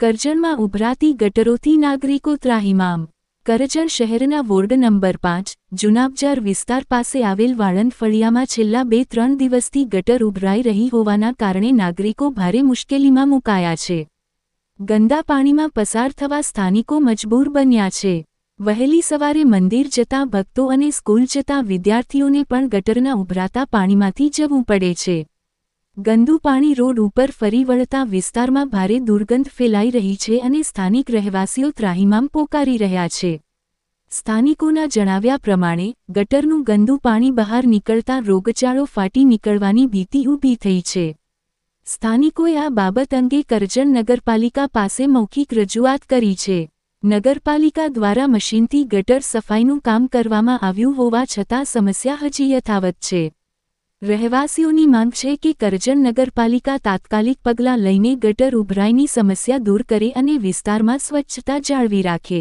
કરજણમાં ઉભરાતી ગટરોથી નાગરિકો ત્રાહિમામ. કરજણ શહેરના ward number પાંચ, જુનાબજાર વિસ્તાર પાસે આવેલ વાળંદ ફળિયામાં છેલ્લા બે ત્રણ દિવસથી ગટર ઉભરાઈ રહી હોવાના કારણે નાગરિકો ભારે મુશ્કેલીમાં મુકાયા છે. ગંદા પાણીમાં પસાર થવા સ્થાનિકો મજબૂર બન્યા છે. વહેલી સવારે મંદિર જતા ભક્તો અને સ્કૂલ જતા વિદ્યાર્થીઓને પણ ગટરના ઉભરાતા પાણીમાંથી જવું પડે છે. ગંદુ પાણી રોડ ઉપર ફરી વળતા વિસ્તારમાં ભારે દુર્ગંધ ફેલાઈ રહી છે અને સ્થાનિક રહેવાસીઓ ત્રાહિમામ પોકારી રહ્યા છે. સ્થાનિકોના જણાવ્યા પ્રમાણે, ગટરનું ગંદુ પાણી બહાર નીકળતા રોગચાળો ફાટી નીકળવાની ભીતિ ઊભી થઈ છે. સ્થાનિકોએ આ બાબત અંગે કરજણ નગરપાલિકા પાસે મૌખિક રજૂઆત કરી છે. નગરપાલિકા દ્વારા મશીનથી ગટર સફાઈનું કામ કરવામાં આવ્યું હોવા છતાં સમસ્યા હજી યથાવત છે. રહેવાસીઓની માંગ છે કે કરજણ નગરપાલિકા તાત્કાલિક પગલાં લઈને ગટર ઉભરાઈની સમસ્યા દૂર કરે અને વિસ્તારમાં સ્વચ્છતા જાળવી રાખે.